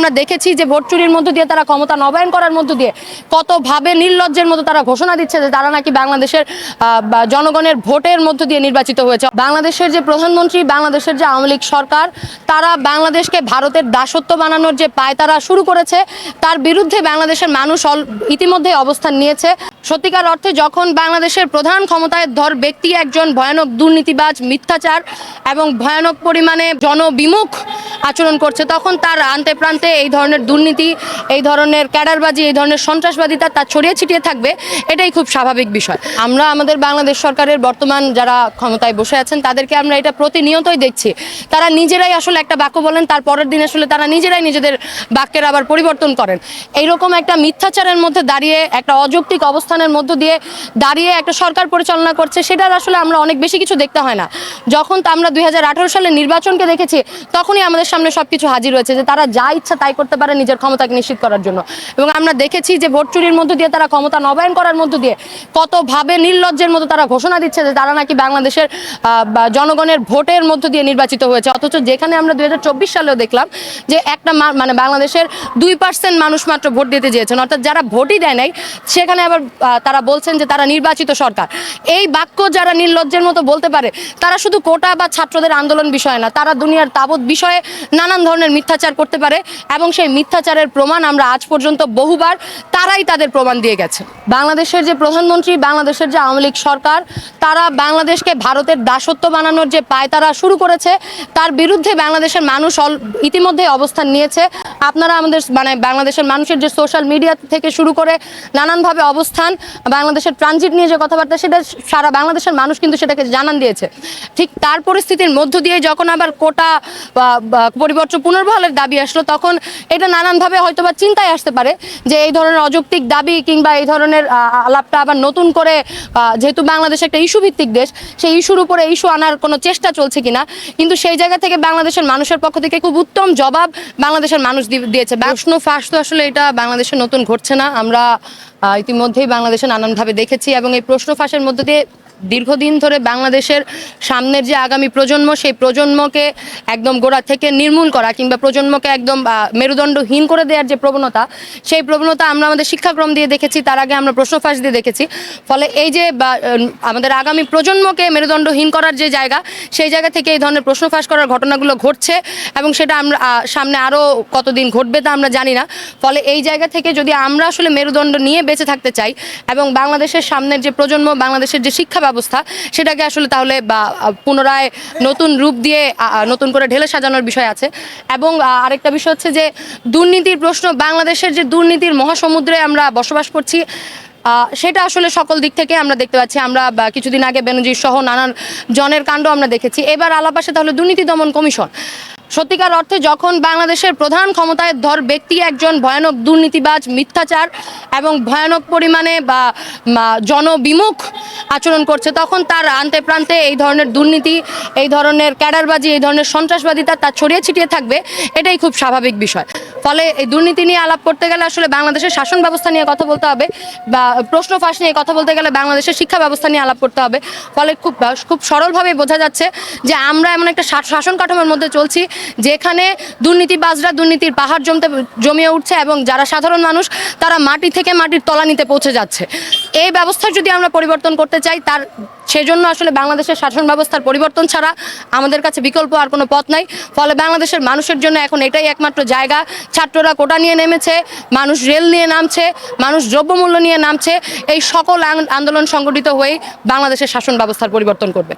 আমরা দেখেছি যে ভোট চুরির মধ্য দিয়ে তারা ক্ষমতা নবায়ন করার মধ্য দিয়ে কতভাবে নির্লজ্জের মতো তারা ঘোষণা দিচ্ছে যে তারা নাকি বাংলাদেশের জনগণের ভোটের মধ্য দিয়ে নির্বাচিত হয়েছে। বাংলাদেশের যে প্রধানমন্ত্রী, বাংলাদেশের যে আওয়ামী লীগ সরকার, তারা বাংলাদেশকে ভারতের দাসত্ব বানানোর যে পায় তারা শুরু করেছে, তার বিরুদ্ধে বাংলাদেশের মানুষ ইতিমধ্যে অবস্থান নিয়েছে। সত্যিকার অর্থে যখন বাংলাদেশের প্রধান ক্ষমতায় ধর ব্যক্তি একজন ভয়ানক দুর্নীতিবাজ, মিথ্যাচার এবং ভয়ানক পরিমাণে জনবিমুখ আচরণ করছে, তখন তার আন্তে প্রান্তে এই ধরনের দুর্নীতি, এই ধরনের ক্যাডারবাজি, এই ধরনের সন্ত্রাসবাদিতা তা ছড়িয়ে ছিটিয়ে থাকবে, এটাই খুব স্বাভাবিক বিষয়। আমরা আমাদের বাংলাদেশ সরকারের বর্তমান যারা ক্ষমতায় বসে আছেন, তাদেরকে আমরা এটা প্রতিনিয়তই দেখছি। তারা নিজেরাই আসলে একটা বাক্য বলেন, তার পরের দিন আসলে তারা নিজেরাই নিজেদের বাক্যের আবার পরিবর্তন করেন। এইরকম একটা মিথ্যাচারের মধ্যে দাঁড়িয়ে, একটা অযৌক্তিক অবস্থানের মধ্য দিয়ে দাঁড়িয়ে একটা সরকার পরিচালনা করছে, সেটার আসলে আমরা অনেক বেশি কিছু দেখতে হয় না। যখন আমরা দুই হাজার আঠারো সালে নির্বাচনকে দেখেছি, তখনই আমাদের সামনে সবকিছু হাজির হয়েছে যে তারা যা ইচ্ছা তাই করতে পারে নিজের ক্ষমতাকে নিশ্চিত করার জন্য। এবং আমরা দেখেছি যে ভোট চুরির মধ্য দিয়ে তারা ক্ষমতা নবায়ন করার মধ্য দিয়ে কতভাবে নির্লজ্জের মতো তারা ঘোষণা দিচ্ছে যে তারা নাকি বাংলাদেশের জনগণের ভোটের মধ্য দিয়ে নির্বাচিত হয়েছে। অথচ যেখানে আমরা দুই সালেও দেখলাম যে একটা মানে বাংলাদেশের দুই পার্সেন্ট মানুষ মাত্র ভোট দিতে চেয়েছেন। অর্থাৎ যারা ভোটই দেয় নাই, সেখানে আবার তারা বলছেন যে তারা নির্বাচিত সরকার। এই বাক্য যারা নির্লজ্জের মতো বলতে পারে, তারা শুধু কোটা বা ছাত্রদের আন্দোলন বিষয় না, তারা দুনিয়ার তাবৎ বিষয়ে নানান ধরনের মিথ্যাচার করতে পারে। এবং সেই মিথ্যাচারের প্রমাণ আমরা আজ পর্যন্ত বহুবার, তারাই তাদের প্রমাণ দিয়ে গেছে। বাংলাদেশের যে প্রধানমন্ত্রী, বাংলাদেশের যে আওয়ামী লীগ সরকার, তারা বাংলাদেশকে ভারতের দাসত্ব বানানোর যে পায়তারা শুরু করেছে, তার বিরুদ্ধে বাংলাদেশের মানুষ ইতিমধ্যে অবস্থান নিয়েছে। আপনারা আমাদের মানে বাংলাদেশের মানুষের যে সোশ্যাল মিডিয়া থেকে শুরু করে নানানভাবে অবস্থান, বাংলাদেশের ট্রানজিট নিয়ে যে কথাবার্তা, সেটা সারা বাংলাদেশের মানুষ কিন্তু সেটাকে জানান দিয়েছে। ঠিক তার পরিস্থিতির মধ্য দিয়ে যখন আবার কোটা পরিবর্তন, পুনর্বহালের দাবি আসলো, তখন এটা নানানভাবে হয়তো বা চিন্তায় আসতে পারে যে এই ধরনের অযৌক্তিক দাবি কিংবা এই ধরনের আলাপটা আবার নতুন করে যেহেতু বাংলাদেশ একটা ইস্যু ভিত্তিক দেশ, সেই ইস্যুর উপরে ইস্যু আনার কোনো চেষ্টা চলছে কিনা, কিন্তু সেই জায়গা থেকে বাংলাদেশের মানুষের পক্ষ থেকে খুব উত্তম জবাব বাংলাদেশের মানুষ দিয়েছে। প্রশ্ন ফাঁস তো আসলে এটা বাংলাদেশে নতুন ঘটছে না। আমরা ইতিমধ্যেই বাংলাদেশে নানানভাবে দেখেছি এবং এই প্রশ্ন ফাঁসের মধ্য দিয়ে দীর্ঘদিন ধরে বাংলাদেশের সামনের যে আগামী প্রজন্ম, সেই প্রজন্মকে একদম গোড়া থেকে নির্মূল করা কিংবা প্রজন্মকে একদম মেরুদণ্ডহীন করে দেওয়ার যে প্রবণতা, সেই প্রবণতা আমরা আমাদের শিক্ষাক্রম দিয়ে দেখেছি, তার আগে আমরা প্রশ্ন ফাঁস দিয়ে দেখেছি। ফলে এই যে আমাদের আগামী প্রজন্মকে মেরুদণ্ডহীন করার যে জায়গা, সেই জায়গা থেকে এই ধরনের প্রশ্ন ফাঁস করার ঘটনাগুলো ঘটছে এবং সেটা আমরা সামনে আরও কতদিন ঘটবে তা আমরা জানি না। ফলে এই জায়গা থেকে যদি আমরা আসলে মেরুদণ্ড নিয়ে বেঁচে থাকতে চাই এবং বাংলাদেশের সামনের যে প্রজন্ম, বাংলাদেশের যে শিক্ষা ব্যবস্থা, সেটাকে আসলে তাহলে বা পুনরায় নতুন রূপ দিয়ে নতুন করে ঢেলে সাজানোর বিষয় আছে। এবং আরেকটা বিষয় হচ্ছে যে, দুর্নীতির প্রশ্ন, বাংলাদেশের যে দুর্নীতির মহাসমুদ্রে আমরা বসবাস করছি সেটা আসলে সকল দিক থেকে আমরা দেখতে পাচ্ছি। আমরা কিছুদিন আগে বেনজির সহ নানান জনের কাণ্ড আমরা দেখেছি। এবার আলাপাশে তাহলে দুর্নীতি দমন কমিশন। সত্যিকার অর্থে যখন বাংলাদেশের প্রধান ক্ষমতায় ধর ব্যক্তি একজন ভয়ানক দুর্নীতিবাজ, মিথ্যাচার এবং ভয়ানক পরিমাণে বা জনবিমুখ আচরণ করছে, তখন তার আনতে প্রান্তে এই ধরনের দুর্নীতি, এই ধরনের ক্যাডারবাজি, এই ধরনের সন্ত্রাসবাদিতা তার ছড়িয়ে ছিটিয়ে থাকবে, এটাই খুব স্বাভাবিক বিষয়। ফলে এই দুর্নীতি নিয়ে আলাপ করতে গেলে আসলে বাংলাদেশের শাসন ব্যবস্থা নিয়ে কথা বলতে হবে বা প্রশ্ন ফাঁস নিয়ে কথা বলতে গেলে বাংলাদেশের শিক্ষা ব্যবস্থা নিয়ে আলাপ করতে হবে। ফলে খুব খুব সরলভাবে বোঝা যাচ্ছে যে আমরা এমন একটা শাসন কাঠামোর মধ্যে চলছি যেখানে দুর্নীতিবাজরা দুর্নীতির পাহাড় জমতে, জমিয়ে উঠছে এবং যারা সাধারণ মানুষ তারা মাটি থেকে মাটির তলানিতে পৌঁছে যাচ্ছে। এই ব্যবস্থার যদি আমরা পরিবর্তন করতে চাই তার, সেজন্য আসলে বাংলাদেশের শাসন ব্যবস্থার পরিবর্তন ছাড়া আমাদের কাছে বিকল্প আর কোনো পথ নাই। ফলে বাংলাদেশের মানুষের জন্য এখন এটাই একমাত্র জায়গা। ছাত্ররা কোটা নিয়ে নেমেছে, মানুষ রেল নিয়ে নামছে, মানুষ দ্রব্যমূল্য নিয়ে নামছে, এই সকল আন্দোলন সংগঠিত হয়েই বাংলাদেশের শাসন ব্যবস্থার পরিবর্তন করবে।